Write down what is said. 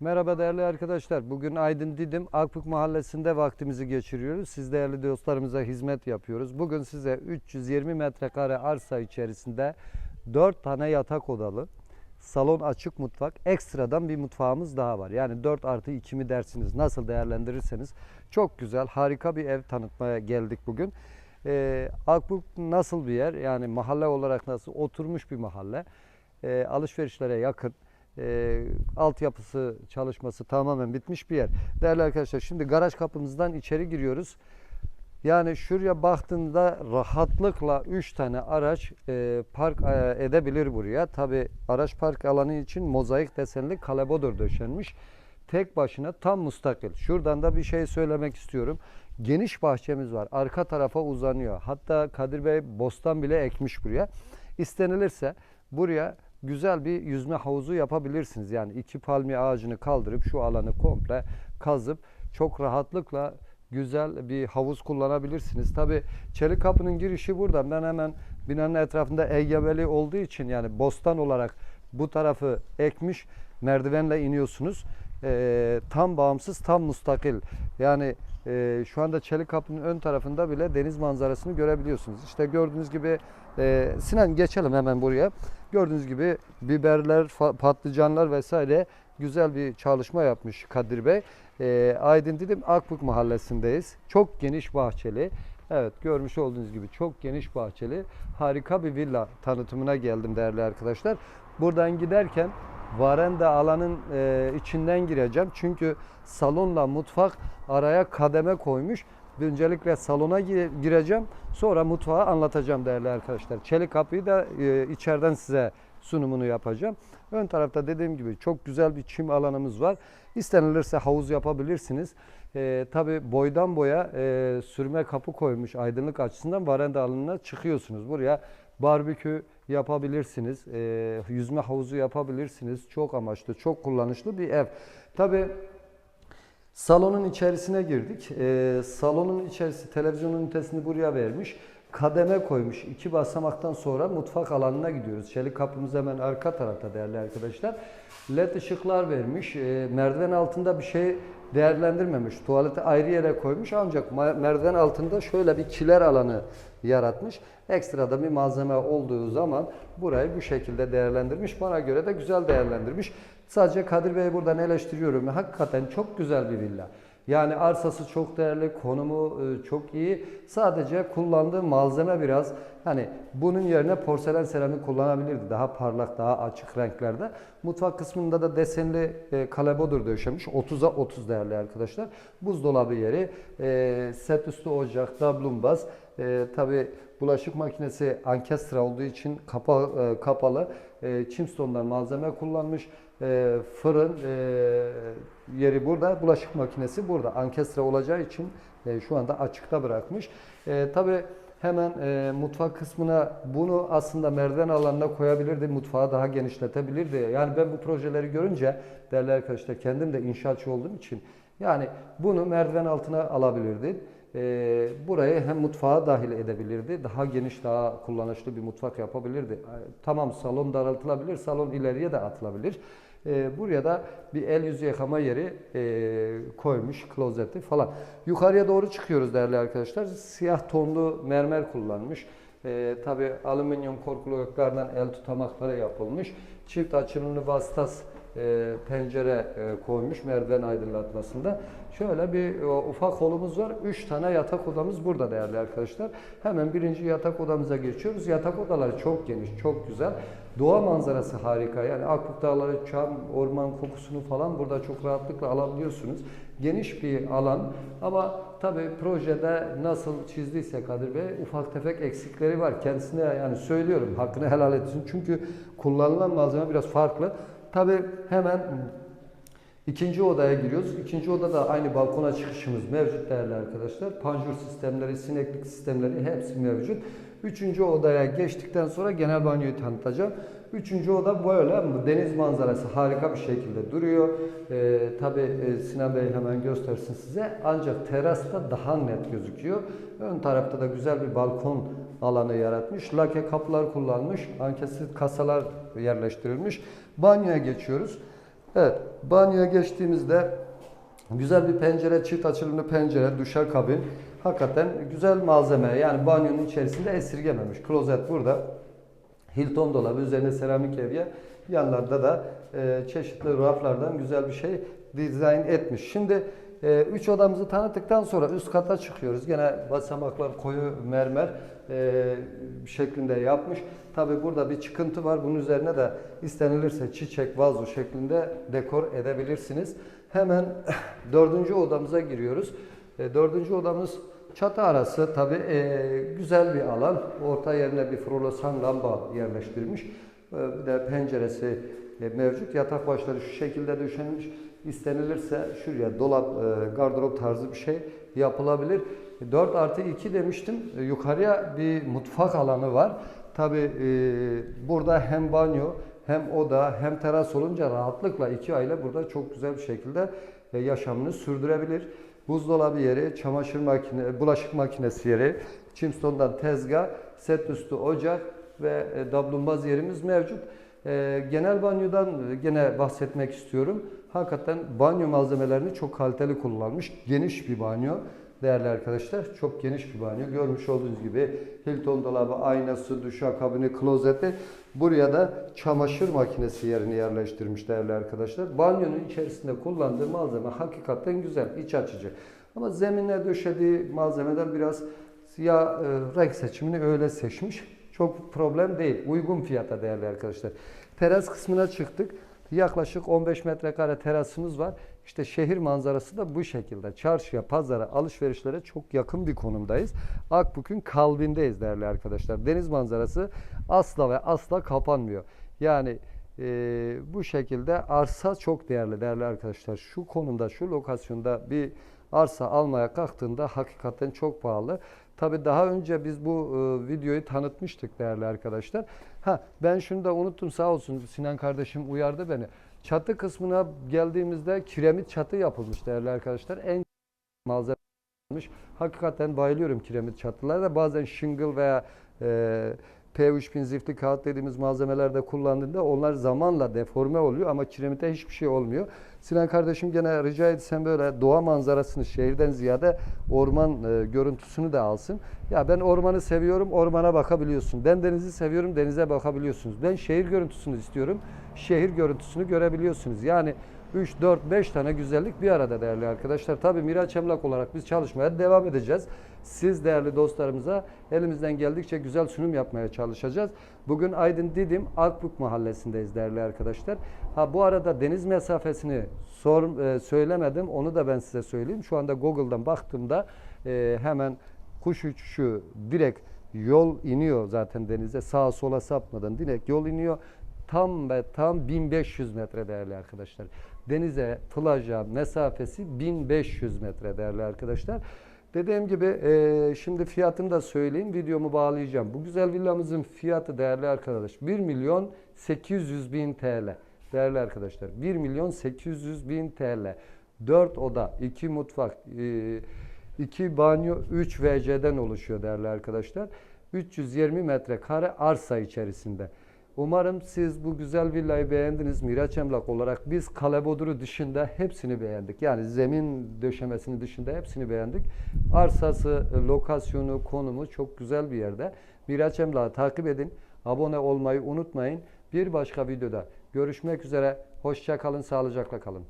Merhaba değerli arkadaşlar. Bugün Aydın Didim Akbük Mahallesi'nde vaktimizi geçiriyoruz. Siz değerli dostlarımıza hizmet yapıyoruz. Bugün size 320 metrekare arsa içerisinde 4 tane yatak odalı, salon açık mutfak, ekstradan bir mutfağımız daha var. Yani 4 artı 2 mi dersiniz nasıl değerlendirirseniz çok güzel, harika bir ev tanıtmaya geldik bugün. Ee, Akbük nasıl bir yer? Yani mahalle olarak nasıl? Oturmuş bir mahalle. Ee, alışverişlere yakın e, altyapısı çalışması tamamen bitmiş bir yer. Değerli arkadaşlar şimdi garaj kapımızdan içeri giriyoruz. Yani şuraya baktığında rahatlıkla 3 tane araç e, park e, edebilir buraya. Tabi araç park alanı için mozaik desenli kalebodur döşenmiş. Tek başına tam mustakil. Şuradan da bir şey söylemek istiyorum. Geniş bahçemiz var. Arka tarafa uzanıyor. Hatta Kadir Bey bostan bile ekmiş buraya. İstenilirse buraya güzel bir yüzme havuzu yapabilirsiniz. Yani iki palmiye ağacını kaldırıp şu alanı komple kazıp çok rahatlıkla güzel bir havuz kullanabilirsiniz. Tabi çelik kapının girişi buradan. Ben hemen binanın etrafında engebeli olduğu için yani bostan olarak bu tarafı ekmiş merdivenle iniyorsunuz. Ee, tam bağımsız, tam mustakil. Yani e, şu anda çelik kapının ön tarafında bile deniz manzarasını görebiliyorsunuz. İşte gördüğünüz gibi e, Sinan geçelim hemen buraya. Gördüğünüz gibi biberler, patlıcanlar vesaire güzel bir çalışma yapmış Kadir Bey. E, Aydın Didim Akbük mahallesindeyiz. Çok geniş bahçeli. Evet görmüş olduğunuz gibi çok geniş bahçeli harika bir villa tanıtımına geldim değerli arkadaşlar. Buradan giderken varenda alanın e, içinden gireceğim. Çünkü salonla mutfak araya kademe koymuş. Öncelikle salona gi- gireceğim. Sonra mutfağı anlatacağım değerli arkadaşlar. Çelik kapıyı da e, içeriden size sunumunu yapacağım. Ön tarafta dediğim gibi çok güzel bir çim alanımız var. İstenilirse havuz yapabilirsiniz. E, Tabi boydan boya e, sürme kapı koymuş aydınlık açısından varenda alanına çıkıyorsunuz. Buraya barbekü yapabilirsiniz. E, yüzme havuzu yapabilirsiniz. Çok amaçlı, çok kullanışlı bir ev. Tabi Salonun içerisine girdik. Ee, salonun içerisi televizyon ünitesini buraya vermiş. Kademe koymuş. İki basamaktan sonra mutfak alanına gidiyoruz. Çelik kapımız hemen arka tarafta değerli arkadaşlar. LED ışıklar vermiş. Ee, merdiven altında bir şey değerlendirmemiş. Tuvaleti ayrı yere koymuş ancak merdiven altında şöyle bir kiler alanı yaratmış. Ekstrada bir malzeme olduğu zaman burayı bu şekilde değerlendirmiş. Bana göre de güzel değerlendirmiş. Sadece Kadir Bey'i buradan eleştiriyorum. Hakikaten çok güzel bir villa. Yani arsası çok değerli, konumu e, çok iyi. Sadece kullandığı malzeme biraz hani bunun yerine porselen seramik kullanabilirdi. Daha parlak, daha açık renklerde. Mutfak kısmında da desenli e, kalebodur döşemiş. 30'a 30 değerli arkadaşlar. Buzdolabı yeri, e, set üstü ocak, dablumbaz. E, Tabi bulaşık makinesi ankestra olduğu için kapa, e, kapalı. E, Chimstone'dan malzeme kullanmış. E, fırın e, yeri burada, bulaşık makinesi burada. Ankestra olacağı için e, şu anda açıkta bırakmış. E, Tabi hemen e, mutfak kısmına bunu aslında merdiven alanına koyabilirdi, mutfağı daha genişletebilirdi. Yani ben bu projeleri görünce değerli arkadaşlar kendim de inşaatçı olduğum için yani bunu merdiven altına alabilirdi. E, burayı hem mutfağa dahil edebilirdi. Daha geniş, daha kullanışlı bir mutfak yapabilirdi. E, Tamam salon daraltılabilir, salon ileriye de atılabilir. E, buraya da bir el yüzü yıkama yeri e, koymuş, klozeti falan. Yukarıya doğru çıkıyoruz değerli arkadaşlar. Siyah tonlu mermer kullanmış. E, Tabi alüminyum korkuluklardan el tutamakları yapılmış. Çift açılımlı vasıtas e, pencere e, koymuş merdiven aydınlatmasında. Şöyle bir o, ufak holumuz var. Üç tane yatak odamız burada değerli arkadaşlar. Hemen birinci yatak odamıza geçiyoruz. Yatak odaları çok geniş, çok güzel. Doğa manzarası harika. Yani Akbük Dağları, çam, orman kokusunu falan burada çok rahatlıkla alabiliyorsunuz. Geniş bir alan ama tabii projede nasıl çizdiyse Kadir Bey ufak tefek eksikleri var. Kendisine yani söylüyorum hakkını helal etsin. Çünkü kullanılan malzeme biraz farklı. Tabii hemen ikinci odaya giriyoruz. İkinci odada aynı balkona çıkışımız mevcut değerli arkadaşlar. Panjur sistemleri, sineklik sistemleri hepsi mevcut. Üçüncü odaya geçtikten sonra genel banyoyu tanıtacağım. Üçüncü oda böyle deniz manzarası harika bir şekilde duruyor. Ee, Tabi Sinan Bey hemen göstersin size. Ancak terasta daha net gözüküyor. Ön tarafta da güzel bir balkon alanı yaratmış. Lake kapılar kullanmış. Ankesli kasalar yerleştirilmiş. Banyoya geçiyoruz. Evet, banyoya geçtiğimizde güzel bir pencere, çift açılımlı pencere, duşakabin. Hakikaten güzel malzeme. Yani banyonun içerisinde esirgememiş. Klozet burada. Hilton dolabı, üzerine seramik evye. Yanlarda da e, çeşitli raflardan güzel bir şey dizayn etmiş. Şimdi 3 odamızı tanıttıktan sonra üst kata çıkıyoruz. Gene basamaklar koyu mermer e, şeklinde yapmış. Tabi burada bir çıkıntı var. Bunun üzerine de istenilirse çiçek, vazo şeklinde dekor edebilirsiniz. Hemen dördüncü odamıza giriyoruz. E, dördüncü odamız çatı arası tabi güzel bir alan. Orta yerine bir floresan lamba yerleştirmiş. E, bir de penceresi e, mevcut. Yatak başları şu şekilde döşenmiş. İstenilirse şuraya dolap, e, gardırop tarzı bir şey yapılabilir. 4 artı 2 demiştim. E, Yukarıya bir mutfak alanı var. Tabi burada hem banyo hem oda hem teras olunca rahatlıkla iki aile burada çok güzel bir şekilde e, yaşamını sürdürebilir. Buzdolabı yeri, çamaşır makine, bulaşık makinesi yeri, Chimstone'dan tezgah, set üstü ocak ve e, dablumbaz yerimiz mevcut. E, genel banyodan e, gene bahsetmek istiyorum. Hakikaten banyo malzemelerini çok kaliteli kullanmış. Geniş bir banyo değerli arkadaşlar. Çok geniş bir banyo. Görmüş olduğunuz gibi Hilton dolabı, aynası, duşakabini, klozeti. Buraya da çamaşır makinesi yerini yerleştirmiş değerli arkadaşlar. Banyonun içerisinde kullandığı malzeme hakikaten güzel, iç açıcı. Ama zeminle döşediği malzemeden biraz ya e, renk seçimini öyle seçmiş. Çok problem değil. Uygun fiyata değerli arkadaşlar. Teras kısmına çıktık. Yaklaşık 15 metrekare terasımız var. İşte şehir manzarası da bu şekilde. Çarşıya, pazara, alışverişlere çok yakın bir konumdayız. Akbük'ün kalbindeyiz değerli arkadaşlar. Deniz manzarası asla ve asla kapanmıyor. Yani e, bu şekilde arsa çok değerli değerli arkadaşlar. Şu konumda, şu lokasyonda bir arsa almaya kalktığında hakikaten çok pahalı. Tabi daha önce biz bu e, videoyu tanıtmıştık değerli arkadaşlar. Ha ben şunu da unuttum sağ olsun Sinan kardeşim uyardı beni. Çatı kısmına geldiğimizde kiremit çatı yapılmış değerli arkadaşlar. En malzeme yapılmış. Hakikaten bayılıyorum kiremit çatılara. Bazen shingle veya e, P3000 zifti kağıt dediğimiz malzemelerde kullandığında onlar zamanla deforme oluyor ama kiremite hiçbir şey olmuyor. Sinan kardeşim gene rica etsem böyle doğa manzarasını şehirden ziyade orman e, görüntüsünü de alsın. Ya ben ormanı seviyorum, ormana bakabiliyorsun. Ben denizi seviyorum, denize bakabiliyorsunuz. Ben şehir görüntüsünü istiyorum, şehir görüntüsünü görebiliyorsunuz. Yani 3, 4, 5 tane güzellik bir arada değerli arkadaşlar. Tabii Miraç Emlak olarak biz çalışmaya devam edeceğiz. Siz değerli dostlarımıza elimizden geldikçe güzel sunum yapmaya çalışacağız. Bugün Aydın Didim Akbük mahallesindeyiz değerli arkadaşlar. Ha bu arada deniz mesafesini sor, e, söylemedim. Onu da ben size söyleyeyim. Şu anda Google'dan baktığımda e, hemen kuş uçuşu direkt yol iniyor zaten denize. Sağa sola sapmadan direkt yol iniyor. Tam ve tam 1500 metre değerli arkadaşlar. Denize, plaja mesafesi 1500 metre değerli arkadaşlar. Dediğim gibi e, şimdi fiyatını da söyleyeyim. Videomu bağlayacağım. Bu güzel villamızın fiyatı değerli arkadaş 1 milyon 800 bin TL. Değerli arkadaşlar 1 milyon 800 bin TL. 4 oda, 2 mutfak, 2 e, banyo, 3 WC'den oluşuyor değerli arkadaşlar. 320 metrekare arsa içerisinde. Umarım siz bu güzel villayı beğendiniz. Miraç Emlak olarak biz Kale Bodur'u dışında hepsini beğendik. Yani zemin döşemesini dışında hepsini beğendik. Arsası, lokasyonu, konumu çok güzel bir yerde. Miraç Emlak'ı takip edin. Abone olmayı unutmayın. Bir başka videoda görüşmek üzere. Hoşça kalın, sağlıcakla kalın.